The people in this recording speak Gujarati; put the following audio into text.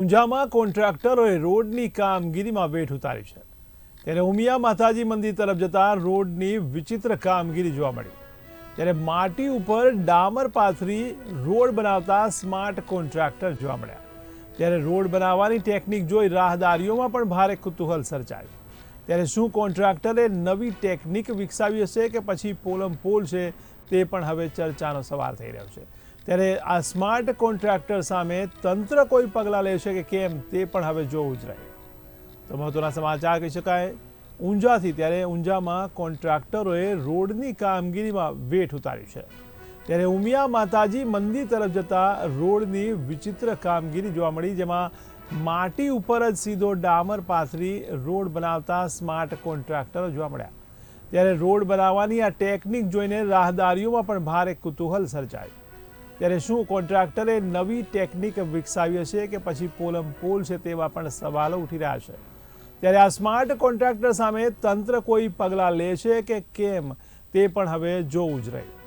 ઊંઝામાં કોન્ટ્રાક્ટરોએ રોડની કામગીરીમાં વેઠ ઉતારી છે. ત્યારે ઉમિયા માતાજી મંદિર તરફ જતા રોડની વિચિત્ર કામગીરી જોવા મળી. ત્યારે માટી ઉપર ડામર પાથરી રોડ બનાવતા સ્માર્ટ કોન્ટ્રાક્ટર જોવા મળ્યા. ત્યારે રોડ બનાવવાની ટેકનિક જોઈ રાહદારીઓમાં પણ ભારે કુતૂહલ સર્જાયું. ત્યારે શું કોન્ટ્રાક્ટરે નવી ટેકનિક વિકસાવી હશે કે પછી પોલમ પોલ છે તે પણ હવે ચર્ચાનો સવાલ થઈ રહ્યો છે. ત્યારે આ સ્માર્ટ કોન્ટ્રાક્ટર સામે તંત્ર કોઈ પગલાં લેશે કે કેમ તે પણ હવે જોવું જ રહ્યું તો મહત્વના સમાચાર કહી શકાય, ઊંઝાથી ત્યારે ઊંઝામાં કોન્ટ્રાક્ટરોએ રોડની કામગીરીમાં વેઠ ઉતાર્યું છે. ત્યારે ઉમિયા માતાજી મંદિર તરફ જતા રોડની વિચિત્ર કામગીરી જોવા મળી, જેમાં માટી ઉપર જ સીધો ડામર પાથરી રોડ બનાવતા સ્માર્ટ કોન્ટ્રાક્ટરો જોવા મળ્યા. ત્યારે રોડ બનાવવાની આ ટેકનિક જોઈને રાહદારીઓમાં પણ ભારે કુતૂહલ સર્જાયું. ત્યારે શું કોન્ટ્રાક્ટરે નવી ટેકનિક વિકસાવી હશે કે પછી પોલમ પોલ છે તેવા પણ સવાલો ઉઠી રહ્યા છે? ત્યારે આ સ્માર્ટ કોન્ટ્રાક્ટર સામે તંત્ર કોઈ પગલાં લેશે કે કેમ તે પણ હવે જોવું જ રહ્યું.